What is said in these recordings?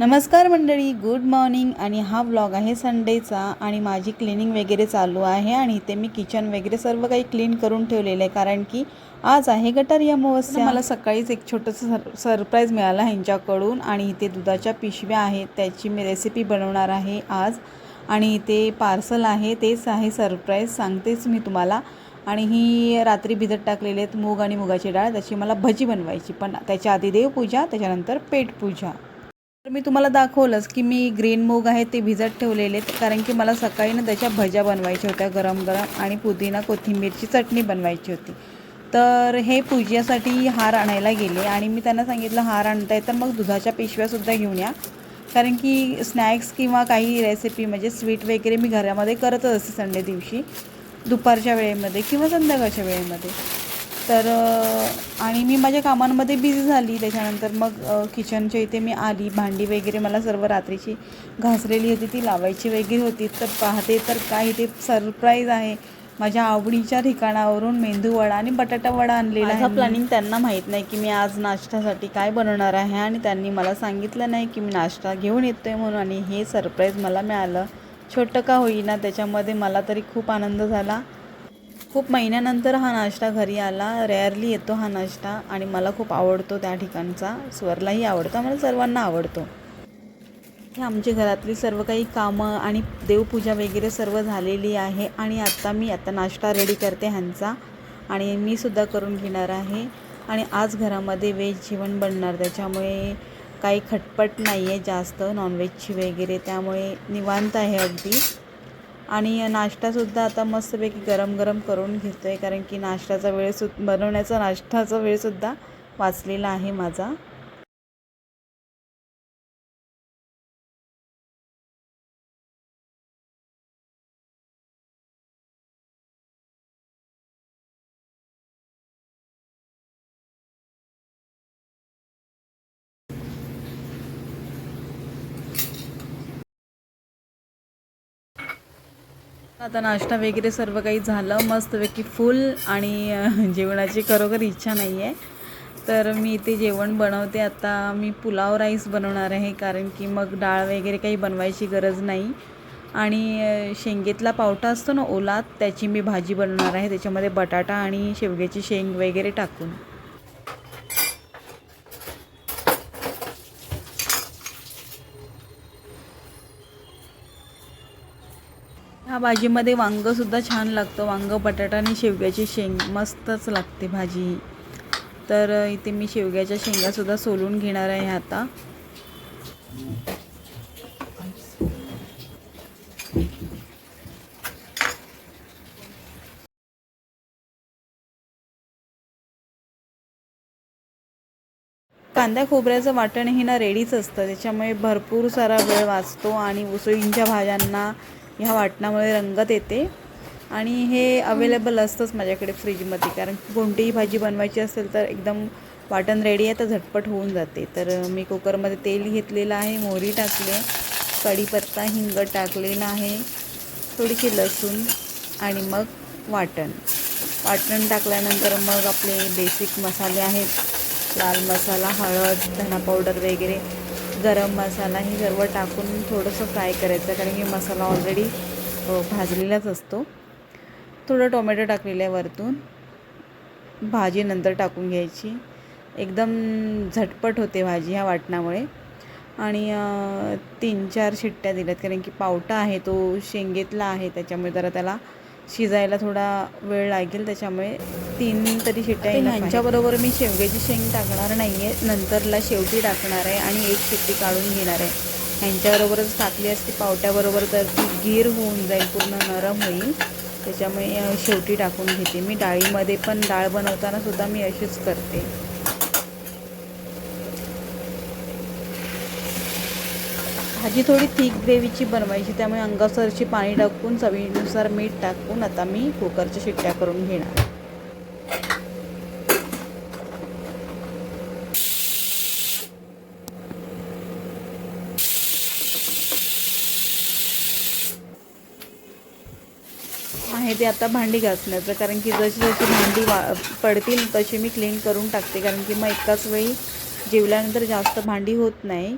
नमस्कार मंडळी good morning आणि हा व्लॉग आहे संडेचा आणि माझी क्लिनिंग वगैरे चालू आहे आणि इथे मी किचन वगैरे सर्व काही क्लीन करून ठेवलेलं आहे. कारण की आज आहे गटारी अमावस्या. मला सकाळीच एक छोटंसं सर सरप्राईज मिळालं ह्यांच्याकडून आणि इथे दुधाच्या पिशव्या आहेत त्याची मी रेसिपी बनवणार आहे आज. आणि इथे पार्सल आहे तेच आहे सरप्राईज सांगतेच मी तुम्हाला. आणि ही रात्री भिजत टाकलेले आहेत मूग आणि मुगाची डाळ त्याची मला भजी बनवायची. पण त्याच्या आधी देवपूजा त्याच्यानंतर पेटपूजा. तर मी तुम्हाला दाखवलंच की मी ग्रीन मूग आहे ते भिजत ठेवलेले आहेत. कारण की मला सकाळी ना त्याच्या भज्या बनवायच्या होत्या गरम गरम आणि पुदिना कोथिंबीरची चटणी बनवायची होती. तर हे पूजेसाठी हार आणायला गेले आणि मी त्यांना सांगितलं हार आणताय तर मग दुधाच्या पिशव्यासुद्धा घेऊन या. कारण की स्नॅक्स किंवा काही रेसिपी म्हणजे स्वीट वगैरे मी घरामध्ये करतच असते संडे दिवशी दुपारच्या वेळेमध्ये किंवा संध्याकाळच्या वेळेमध्ये. तर आणि मी माझ्या कामांमध्ये बिझी झाली. त्याच्यानंतर मग किचनच्या इथे मी आली. भांडी वगैरे मला सर्व रात्रीची घासलेली होती. ती लावायची वगैरे होती. तर पाहते तर काय इथे सरप्राईज आहे. माझ्या आवडीच्या ठिकाणावरून मेंदू वडा आणि बटाटा वडा आणलेला आहे. प्लॅनिंग त्यांना माहीत नाही की मी आज नाश्त्यासाठी काय बनवणार आहे आणि त्यांनी मला सांगितलं नाही की मी नाश्ता घेऊन येतो आहे म्हणून आणि हे सरप्राईज मला मिळालं. छोटं का होईना त्याच्यामध्ये मला तरी खूप आनंद झाला. खूप महिन्यानंतर हा नाश्ता घरी आला. रेअरली येतो हा नाश्ता आणि मला खूप आवडतो त्या ठिकाणचा. स्वरलाही आवडतो मला सर्वांना आवडतो. हे आमची घरातली सर्व काही कामं आणि देवपूजा वगैरे सर्व झालेली आहे आणि आत्ता मी आता नाश्ता रेडी करते ह्यांचा आणि मी सुद्धा करून घेणार आहे. आणि आज घरामध्ये व्हेज जेवण बनणार त्याच्यामुळे काही खटपट नाही आहे जास्त नॉनव्हेजची वगैरे त्यामुळे निवांत आहे अगदी. आणि नाश्तासुद्धा आता मस्तपैकी गरम गरम करून घेतो आहे कारण की नाश्त्याचा वेळ सु बनवण्याचा नाश्त्याचा वेळसुद्धा वाचलेला आहे माझा. आता नाश्ता वगैरे सर्व काही झालं मस्तपैकी फुल आणि जेवणाची खरोखर इच्छा नाही आहे तर मी इथे जेवण बनवते. आता मी पुलाव राईस बनवणार आहे कारण की मग डाळ वगैरे काही बनवायची गरज नाही. आणि शेंगेतला पावटा असतो ना ओला त्याची मी भाजी बनवणार आहे. त्याच्यामध्ये बटाटा आणि शेवग्याची शेंग वगैरे टाकून. ह्या भाजीमध्ये वांगंसुद्धा छान लागतं. वांगं बटाटा आणि शेवग्याची शेंग मस्तच लागते भाजी. तर इथे मी शेवग्याच्या शेंगासुद्धा सोलून घेणार आहे आता. कांदा खोबऱ्याचं वाटण हे ना रेडीच असतं. त्याच्यामुळे भरपूर सारा वेळ वाचतो आणि उसळींच्या भाज्यांना ह्या वाटणामुळे रंगत येते. आणि हे अवेलेबल असतंच माझ्याकडे फ्रीजमध्ये कारण कोणतीही भाजी बनवायची असेल तर एकदम वाटण रेडी आहे तर झटपट होऊन जाते. तर मी कुकरमध्ये तेल घेतलेलं आहे मोहरी टाकले कढीपत्ता हिंग टाकलेला आहे थोडीशी लसूण आणि मग वाटण. वाटण टाकल्यानंतर मग आपले बेसिक मसाले आहेत. लाल मसाला हळद धना पावडर वगैरे. गरम मसाला हे सर्व टाकून थोडंसं फ्राय करायचं कारण की मसाला ऑलरेडी भाजलेलाच असतो. थोडं टोमॅटो टाकलेलं आहे वरतून. भाजी नंतर टाकून घ्यायची. एकदम झटपट होते भाजी ह्या वाटणामुळे. आणि तीन चार शिट्ट्या दिल्यात कारण की पावटा आहे तो शेंगेतला आहे त्याच्यामुळे जरा त्याला शिजायला थोडा वेळ लागेल त्याच्यामुळे तीन तरी शिट्ट्या ह्यांच्याबरोबर मी शेवग्याची शेंग टाकणार नाही आहे नंतरला शेवटी टाकणार आहे आणि एक शिट्टी काढून घेणार आहे. ह्यांच्याबरोबरच टाकली असती पावट्याबरोबर तर ती गीर होऊन जाईल पूर्ण नरम होईल. त्याच्यामुळे शेवटी टाकून घेते. मी डाळीमध्ये पण डाळ बनवताना सुद्धा मी अशीच करते. भाजी थोडी थिक ग्रेव्हीची बनवायची त्यामुळे अंगासरची पाणी टाकून चवीनुसार मीठ टाकून आता मी कुकरच्या शिट्ट्या करून घेणार. आहे ते आता भांडी घासण्याचं कारण की जशी जशी भांडी वा पडतील तशी मी क्लीन करून टाकते कारण की मग एकाच वेळी जेवल्यानंतर जास्त भांडी होत नाही.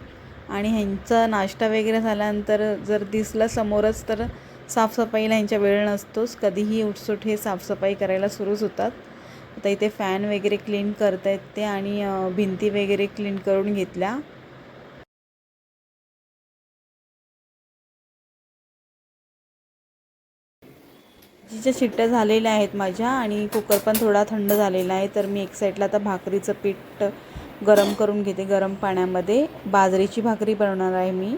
आणि ह्यांचा नाश्ता वगैरे झाल्यानंतर जर दिसलं समोरच तर साफसफाईला ह्यांच्या वेळ नसतोच. कधीही उठसूट हे साफसफाई करायला सुरूच होतात. आता इथे फॅन वगैरे क्लीन करतायत ते आणि भिंती वगैरे क्लीन करून घेतल्या. जिच्या शिट्ट्या झालेल्या आहेत माझ्या आणि कुकर पण थोडा थंड झालेला आहे तर मी एक साईडला आता भाकरीचं पीठ गरम करून घेते. गरम पाण्यामध्ये बाजरीची भाकरी बनवणार आहे मी.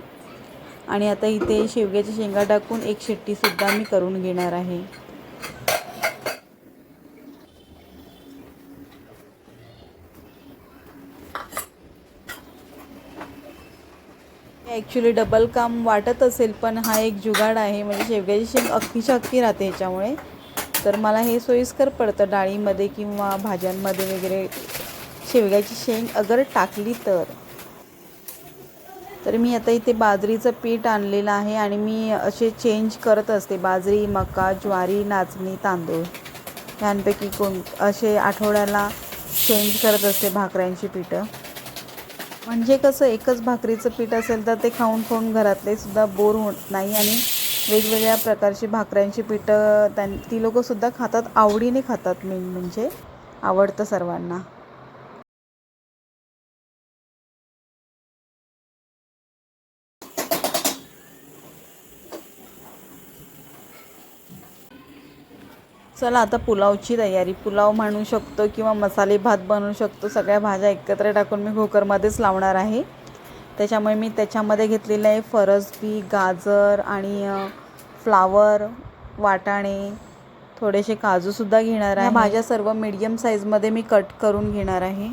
आणि आता इथे शेवग्याच्या शेंगा टाकून एक शिट्टीसुद्धा मी करून घेणार आहे. ॲक्च्युली डबल काम वाटत असेल पण हा एक जुगाड आहे. म्हणजे शेवग्याची शेंग अख्खीच्या अख्खी राहते ह्याच्यामुळे तर मला हे सोयीस्कर पडतं डाळीमध्ये किंवा भाज्यांमध्ये वगैरे. शेवग्याची शेंग अगर टाकली तर. तर मी आता इथे बाजरीचं पीठ आणलेलं आहे आणि मी असे चेंज करत असते. बाजरी मका ज्वारी नाचणी तांदूळ. ह्यांपैकी कोण असे आठवड्याला चेंज करत असते भाकऱ्यांची पीठं. म्हणजे कसं एकच भाकरीचं पीठ असेल तर ते खाऊन खाऊन घरातले सुद्धा बोर होत नाही आणि वेगवेगळ्या प्रकारची भाकऱ्यांची पीठं त्यां ती लोकंसुद्धा खातात आवडीने खातात मेन म्हणजे. आवडतं सर्वांना. चला आता पुलावची तयारी. पुलाव म्हणू शकतो किंवा मसाले भात बनवू शकतो. सगळ्या भाज्या एकत्र टाकून मी कुकरमध्येच लावणार आहे. त्याच्यामुळे मी त्याच्यामध्ये घेतलेलं आहे फरसबी गाजर आणि फ्लावर वाटाणे थोडेसे काजूसुद्धा घेणार आहे. भाज्या सर्व मीडियम साईजमध्ये मी कट करून घेणार आहे.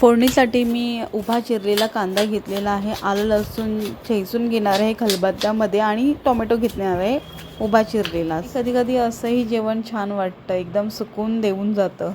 फोडणीसाठी मी उभा चिरलेला कांदा घेतलेला आहे. आलं लसूण ठेचून घेणार आहे खलबत्त्यामध्ये आणि टोमॅटो घेतणार आहे. उभा चिरलेला कधी कधी असंही जेवण छान वाटतं. एकदम सुकून देऊन जातं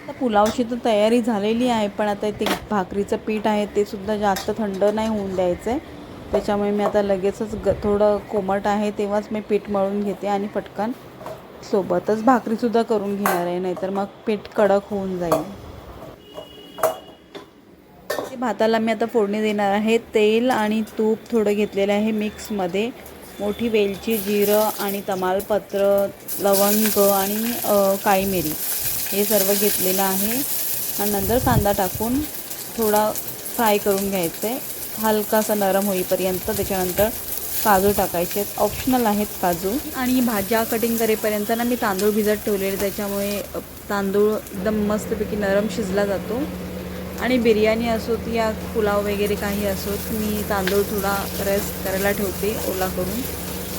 आता पुलावची तर तयारी झालेली आहे पण आता ते भाकरीचं पीठ आहे ते सुद्धा जास्त थंड नाही होऊन द्यायचं आहे त्याच्यामुळे मी आता लगेचच ग थोडं कोमट आहे तेव्हाच मी पीठ मळून घेते आणि पटकन सोबतच भाकरीसुद्धा करून घेणार आहे नाहीतर मग पीठ कडक होऊन जाईल. ते भाताला मी आता फोडणी देणार आहे तेल आणि तूप थोडं घेतलेलं आहे मिक्समध्ये. मोठी वेलची जिरं आणि तमालपत्र लवंग आणि काळी मिरी. हे सर्व घेतलेलं आहे. आणि नंतर कांदा टाकून थोडा फ्राय करून घ्यायचं आहे हलकासा नरम होईपर्यंत त्याच्यानंतर काजू टाकायचे. आहेत ऑप्शनल आहेत काजू. आणि भाज्या कटिंग करेपर्यंत ना मी तांदूळ भिजत ठेवलेले त्याच्यामुळे तांदूळ एकदम मस्तपैकी नरम शिजला जातो. आणि बिर्याणी असोत या पुलाव वगैरे काही असोत मी तांदूळ थोडा रेस्ट करायला ठेवते ओला करून.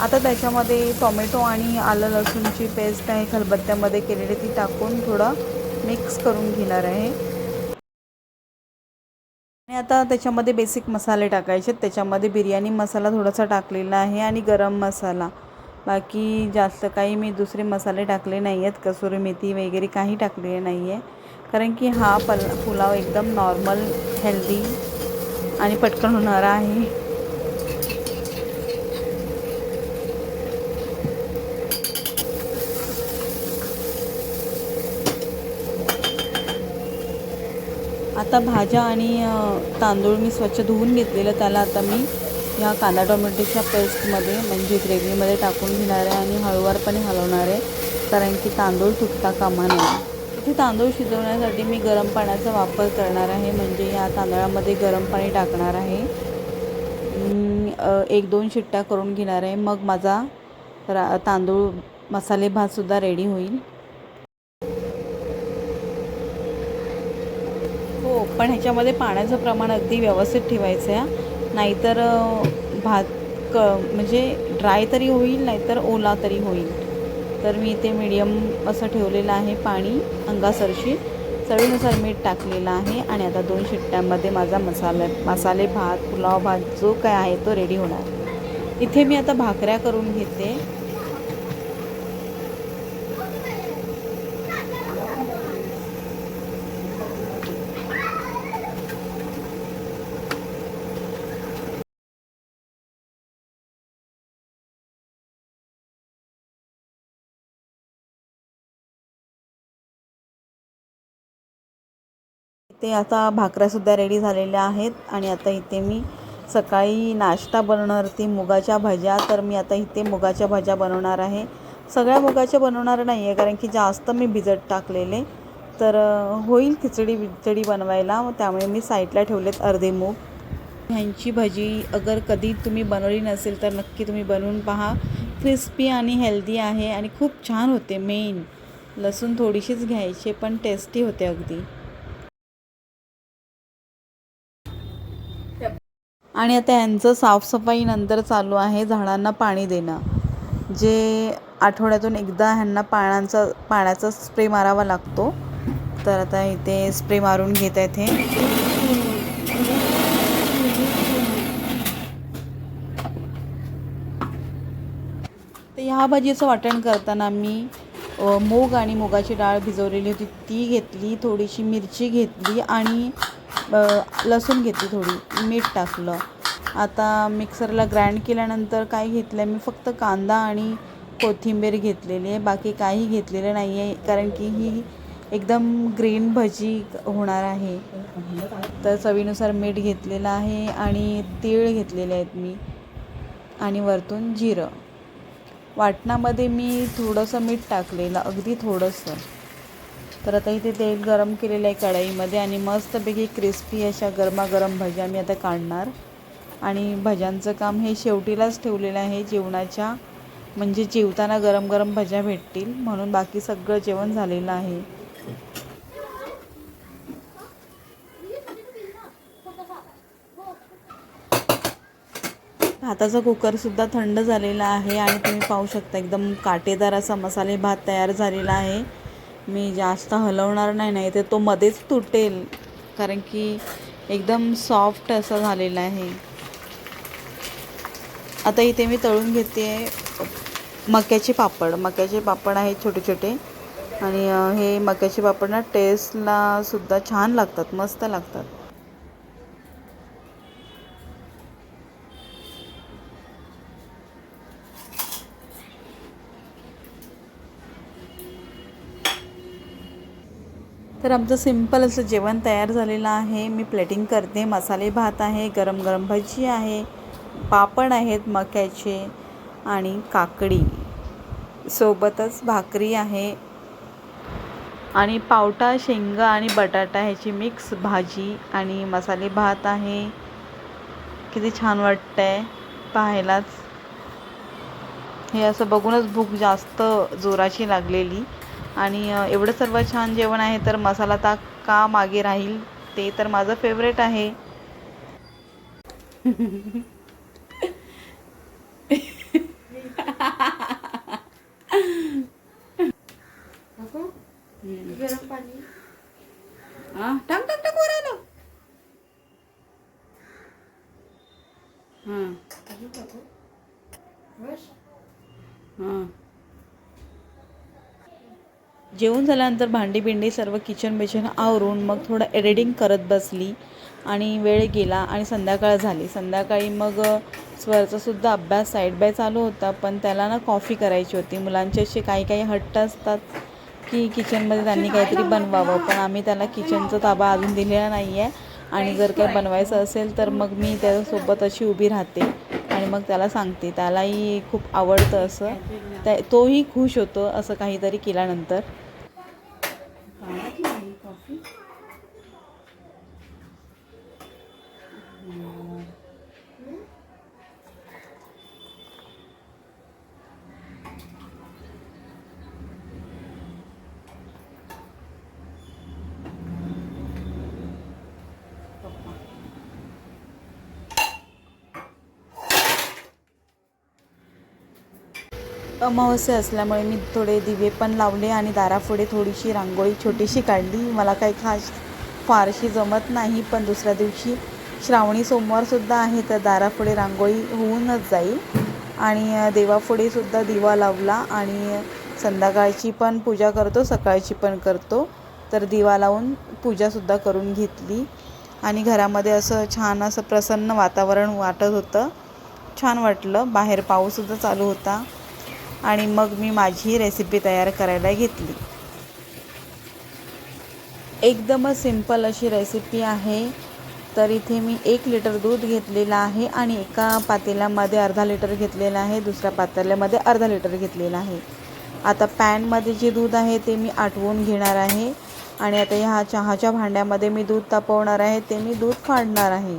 आता त्याच्यामध्ये टोमॅटो आणि आलं लसूणची पेस्ट आहे खलबत्त्यामध्ये केलेली ती टाकून थोडं मिक्स करून घेणार आहे. आणि आता त्याच्यामध्ये बेसिक मसाले टाकायचे. त्याच्यामध्ये बिर्याणी मसाला थोडासा टाकलेला आहे आणि गरम मसाला. बाकी जास्त काही मी दुसरे मसाले टाकले नाही आहेत कसुरी मेथी वगैरे काही टाकलेले नाही आहे कारण की हा पल पुलाव एकदम नॉर्मल हेल्दी आणि पटकन होणारा आहे. आता भाज्या आणि तांदूळ मी स्वच्छ धुवून घेतलेलं त्याला आता मी ह्या कांदा टोमॅटोच्या पेस्टमध्ये म्हणजे ग्रेव्हीमध्ये टाकून घेणार आहे आणि हळूवारपणे हलवणार आहे कारण की तांदूळ तुटता कामा नये. इथे तांदूळ शिजवण्यासाठी मी गरम पाण्याचा वापर करणार आहे म्हणजे या तांदळामध्ये गरम पाणी टाकणार आहे. एक दोन शिट्ट्या करून घेणार आहे मग माझा रा तांदूळ मसाले भातसुद्धा रेडी होईल. हो पण ह्याच्यामध्ये पाण्याचं प्रमाण अगदी व्यवस्थित ठेवायचं आहे नाहीतर भात क म्हणजे ड्राय तरी होईल नाहीतर ओला तरी होईल. तर मी इथे मीडियम असं ठेवलेलं आहे पाणी अंगासरशी. चवीनुसार मीठ टाकलेलं आहे आणि आता दोन शिट्ट्यांमध्ये माझा मसाला मसाले भात पुलाव भात जो काय आहे तो रेडी होणार. इथे मी आता भाकऱ्या करून घेते. ते आता भाकऱ्यासुद्धा रेडी झालेल्या आहेत आणि आता इथे मी सकाळी नाश्ता बनवणार ती मुगाच्या भाज्या तर मी आता इथे मुगाच्या भाज्या बनवणार आहे. सगळ्या मुगाच्या बनवणार नाही आहे कारण की जास्त मी भिजत टाकलेले. तर होईल खिचडी बिचडी बनवायला. त्यामुळे मी साईडला ठेवलेत अर्धे मूग. ह्यांची भजी अगर कधी तुम्ही बनवली नसेल तर नक्की तुम्ही बनवून पहा. क्रिस्पी आणि हेल्दी आहे आणि खूप छान होते मेन. लसूण थोडीशीच घ्यायची पण टेस्टी होते अगदी. आणि आता यांचं साफसफाई नंतर चालू आहे झाडांना पाणी देणं. जे आठवड्यातून एकदा ह्यांना पाण्याचा पाण्याचा स्प्रे मारावा लागतो. तर आता इथे स्प्रे मारून घेत आहेत हे. तर ह्या भाजीचं वाटण करताना मी मूग आणि मुगाची डाळ भिजवलेली होती. ती घेतली थोडीशी मिरची घेतली आणि लसूण घेतली थोडी मीठ टाकलं. आता मिक्सरला ग्राइंड केल्यानंतर काय घेतलं मी फक्त कांदा आणि कोथिंबीर घेतलेली आहे. बाकी काही घेतलेलं नाही आहे कारण की ही एकदम ग्रीन भजी होणार आहे. तर चवीनुसार मीठ घेतलेलं आहे आणि तीळ घेतलेले आहेत मी. आणि वरतून जिरं. वाटणामध्ये मी थोडंसं मीठ टाकलेलं अगदी थोडंसं. तर आता इथे तेल गरम केलेलं आहे कढईमध्ये आणि मस्तपैकी क्रिस्पी अशा गरमागरम भज्या मी आता काढणार. आणि भज्यांचं काम हे शेवटीलाच ठेवलेलं आहे जेवणाच्या म्हणजे जेवताना गरम गरम भज्या भेटतील. म्हणून बाकी सगळं जेवण झालेलं आहे. भाताचा कुकरसुद्धा थंड झालेला आहे आणि तुम्ही पाहू शकता एकदम काटेदार असा मसाले भात तयार झालेला आहे. मी जास्त हलवणार नाही नाही तर तो मध्येच तुटेल. कारण की एकदम सॉफ्ट असा झालेला आहे. आता इथे मी तळून घेते मक्याचे पापड. मक्याचे पापड आहेत छोटे छोटे. आणि हे मक्याचे पापड ना टेस्टला सुद्धा छान लागतात मस्त लागतात. तर आमचं सिंपल असं जेवण तयार झालेलं आहे. मी प्लेटिंग करते. मसाले भात आहे गरम गरम भजी आहे पापड आहेत मक्याचे आणि काकडी. सोबतच भाकरी आहे. आणि पावटा शेंगा आणि बटाटा ह्याची मिक्स भाजी आणि मसाले भात आहे. किती छान वाटतंय पाहायलाच. हे असं बघूनच भूक जास्त जोराची लागलेली. आणि एवढं सर्व छान जेवण आहे तर मसाला ताक का मागे राहील ते तर माझं फेवरेट आहे. गरम पाणी. हां टाक टाक टाक वर आलं. हां. हां. जेवण झाल्यानंतर भांडी बिंडी सर्व किचन बिचन आवरून मग थोडं एडिटिंग करत बसली आणि वेळ गेला आणि संध्याकाळ झाली. संध्याकाळी मग स्वरचासुद्धा अभ्यास साईड बाय चालू होता पण त्याला ना कॉफी करायची होती. मुलांचे असे काही काही हट्ट असतात की किचनमध्ये त्यांनी काहीतरी बनवावं पण आम्ही त्याला किचनचा ताबा अजून दिलेला नाही आहे आणि जर काही बनवायचं असेल तर मग मी त्याच्यासोबत अशी उभी राहते. मग त्याला सांगते. त्यालाही खूप आवडतं असं. त्या तोही खुश होतो असं काहीतरी केल्यानंतर. अमावस्या असल्यामुळे मी थोडे दिवे पण लावले आणि दारापुढे थोडीशी रांगोळी छोटीशी काढली. मला काही खास फारशी जमत नाही पण दुसऱ्या दिवशी श्रावणी सोमवारसुद्धा आहे तर दारापुढे रांगोळी होऊनच जाईल. आणि देवापुढेसुद्धा देवापुढे सुद्धा दिवा लावला आणि संध्याकाळची पण पूजा करतो सकाळची पण करतो. तर दिवा लावून पूजासुद्धा करून घेतली. आणि घरामध्ये असं छान असं प्रसन्न वातावरण वाटत होतं. छान वाटलं. बाहेर पाऊससुद्धा चालू होता. आणि मग मी माझी रेसिपी तयार करायला घेतली. एकदमच सिंपल अशी रेसिपी आहे. तर इथे मी एक लिटर दूध घेतलेलं आहे आणि एका पातेल्यामध्ये अर्धा लिटर घेतलेलं आहे. दुसऱ्या पातेल्यामध्ये अर्धा लिटर घेतलेलं आहे. आता पॅनमध्ये जे दूध आहे ते मी आटवून घेणार आहे. आणि आता ह्या चहाच्या भांड्यामध्ये मी दूध तापवणार आहे. ते मी दूध फाडणार आहे.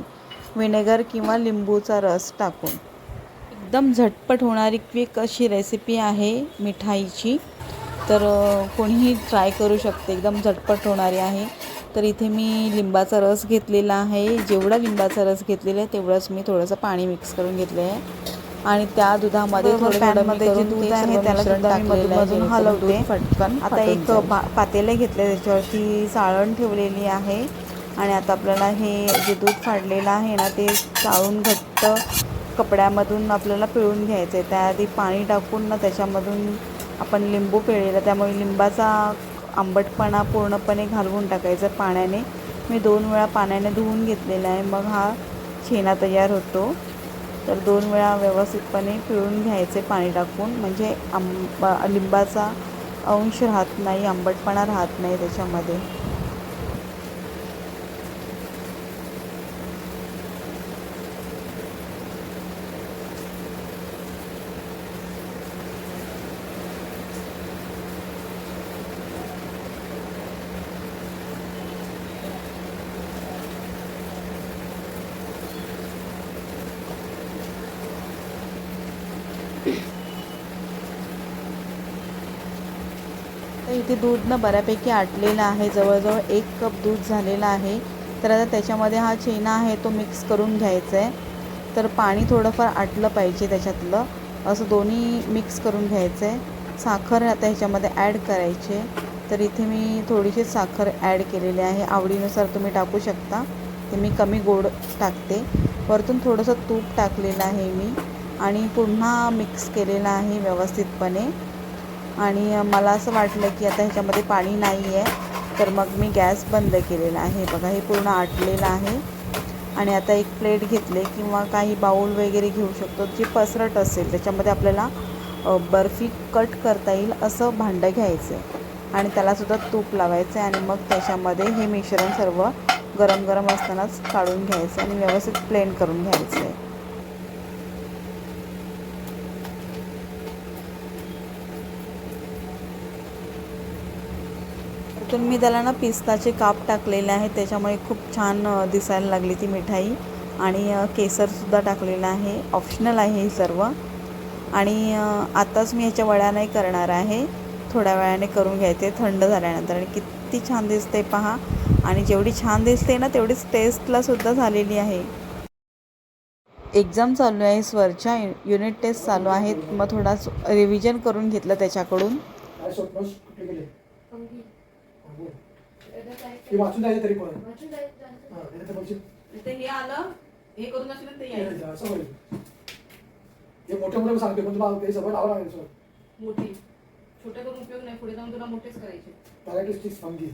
व्हिनेगर किंवा लिंबूचा रस टाकून. एकदम झटपट होणारी क्विक अशी रेसिपी आहे मिठाईची. तर कोणीही ट्राय करू शकते. एकदम झटपट होणारी आहे. तर इथे मी लिंबाचा रस घेतलेला आहे. जेवढा लिंबाचा रस घेतलेला आहे तेवढंच मी थोडंसं पाणी मिक्स करून घेतलं आहे. आणि त्या दुधामध्ये पॅनमध्ये जे दूध आहे त्याला टाकलेलं हलवते. दूध पटकन आता एक पातेलं घेतलं त्याच्यावरती चाळण ठेवलेली आहे. आणि आता आपल्याला हे जे दूध फाडलेलं आहे ना ते चाळून घट्ट कपड्यामधून आपल्याला पिळून घ्यायचं आहे त्याआधी पाणी टाकून ना त्याच्यामधून आपण लिंबू पिळलेला त्यामुळे लिंबाचा आंबटपणा पूर्णपणे घालवून टाकायचा पाण्याने. मी दोन वेळा पाण्याने धुवून घेतलेला आहे. मग हा छेना तयार होतो. तर दोन वेळा व्यवस्थितपणे पिळून घ्यायचे पाणी टाकून. म्हणजे आंब लिंबाचा अंश राहत नाही आंबटपणा राहत नाही त्याच्यामध्ये. दूध ना बऱ्यापैकी आटलेलं आहे जवळजवळ एक कप दूध झालेलं आहे. तर आता त्याच्यामध्ये हा चेना आहे तो मिक्स करून घ्यायचा आहे. तर पाणी थोडंफार आटलं पाहिजे त्याच्यातलं. असं दोन्ही मिक्स करून घ्यायचं आहे. साखर आता ह्याच्यामध्ये ॲड करायची तर इथे मी थोडीशी साखर ॲड केलेली आहे. आवडीनुसार तुम्ही टाकू शकता. ते मी कमी गोड टाकते. वरतून थोडंसं तूप टाकलेलं आहे मी. आणि पुन्हा मिक्स केलेलं आहे व्यवस्थितपणे. आणि मला असं वाटलं की आता ह्याच्यामध्ये पाणी नाही आहे तर मग मी गॅस बंद केलेला आहे. बघा हे पूर्ण आटलेलं आहे. आणि आता एक प्लेट घेतले किंवा काही बाऊल वगैरे घेऊ शकतो जे पसरट असेल त्याच्यामध्ये आपल्याला बर्फी कट करता येईल असं भांडं घ्यायचं आहे आणि त्यालासुद्धा तूप लावायचं आहे आणि मग त्याच्यामध्ये हे मिश्रण सर्व गरम गरम असतानाच काढून घ्यायचं आणि व्यवस्थित प्लेन करून घ्यायचं आहे त्यातून मी त्याला ना पिस्ताचे काप टाकलेले आहेत. त्याच्यामुळे खूप छान दिसायला लागली ती मिठाई. आणि केसरसुद्धा टाकलेलं आहे. ऑप्शनल आहे हे सर्व. आणि आत्ताच मी ह्याच्या वड्या नाही करणार आहे. थोड्या वेळाने करून घ्यायचे. थंड झाल्यानंतर. आणि किती छान दिसते पहा. आणि जेवढी छान दिसते ना तेवढीच टेस्टला सुद्धा झालेली आहे. एक्झाम चालू आहे. स्वरच्या युनिट टेस्ट चालू आहेत. मग थोडा रिव्हिजन करून घेतलं त्याच्याकडून. हा, ते वाचून जायचं तरी पण. हा, नाही तर बघशील. ते हे आलं हे करून असेल ते नाही, नाही, असं होईल हे मोठे मोठे सांगते पण तुला काही सवय लावा लागेल सर मोठी. छोटे करून उपयोग नाही पुढे जाऊन तुला मोठेच करायचे. पॅराटिस्टिक्स फंगी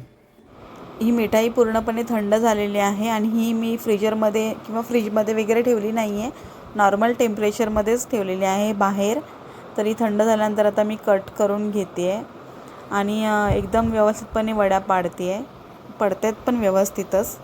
ही मिठाई पूर्णपणे थंड झालेली आहे आणि ही मी फ्रीजरमध्ये किंवा फ्रीजमध्ये वगैरे ठेवली नाही आहे नॉर्मल टेम्परेचरमध्येच ठेवलेली आहे बाहेर. तरी थंड झाल्यानंतर आता मी कट करून घेते आहे आणि एकदम व्यवस्थितपणे वड्या पाडते आहे पडतात पण व्यवस्थितच.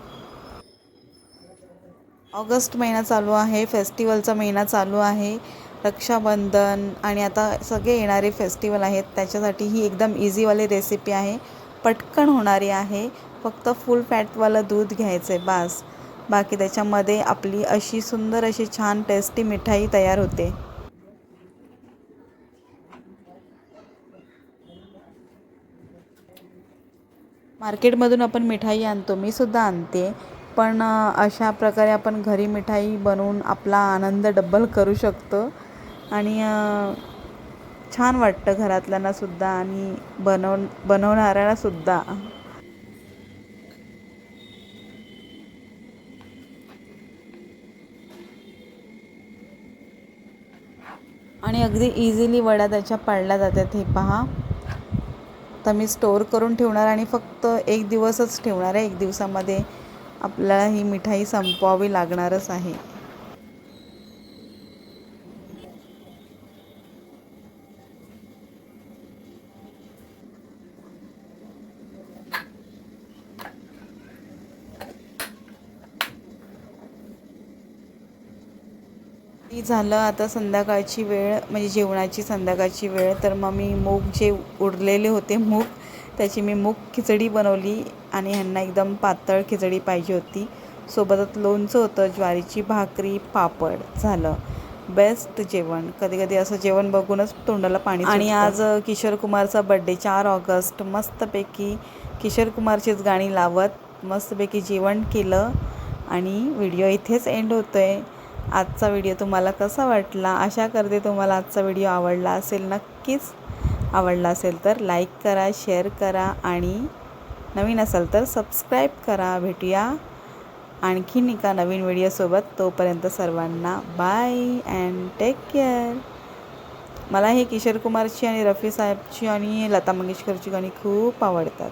ऑगस्ट महिना चालू आहे फेस्टिवलचा महिना चालू आहे रक्षाबंधन आणि आता सगळे येणारे फेस्टिवल आहेत त्याच्यासाठी ही एकदम इझीवाली रेसिपी आहे. पटकन होणारी आहे फक्त फुल फॅटवालं दूध घ्यायचं आहे बास. बाकी त्याच्यामध्ये आपली अशी सुंदर अशी छान टेस्टी मिठाई तयार होते. मार्केटमधून आपण मिठाई आणतो मी सुद्धा आणते. पण अशा प्रकारे आपण घरी मिठाई बनवून आपला आनंद डब्बल करू शकतो. आणि छान वाटतं घरातल्यांना सुद्धा आणि बनव बनवणाऱ्याला सुद्धा. आणि अगदी इझिली वड्या त्याच्या पाडल्या जातात हे पहा. तर मी स्टोअर करून ठेवणार आणि फक्त एक दिवसच ठेवणार आहे. एक दिवसामध्ये आपल्याला ही मिठाई संपवावी लागणारच आहे. झालं आता संध्याकाळची वेळ म्हणजे जेवणाची संध्याकाळची वेळ. तर मग मी मूग जे उरलेले होते मूग त्याची मी मूग खिचडी बनवली आणि ह्यांना एकदम पातळ खिचडी पाहिजे होती. सोबतच लोणचं होतं ज्वारीची भाकरी पापड झालं. बेस्ट जेवण. कधी कधी असं जेवण बघूनच तोंडाला पाणी आणि आज किशोर कुमारचा बड्डे चार ऑगस्ट. मस्तपैकी किशोर कुमारचीच गाणी लावत मस्तपैकी जेवण केलं आणि व्हिडिओ इथेच एंड होतो आहे आजचा व्हिडिओ तुम्हाला कसा वाटला? आशा करते तुम्हाला आजचा व्हिडिओ आवडला असेल. नक्कीच आवडला असेल तर लाईक करा शेअर करा आणि नवीन असाल तर सबस्क्राईब करा. भेटूया आणखीन एका नवीन व्हिडिओसोबत तोपर्यंत सर्वांना बाय अँड टेक केअर. मला हे किशोर कुमारची आणि रफी साहेबची आणि लता मंगेशकरची गाणी खूप आवडतात.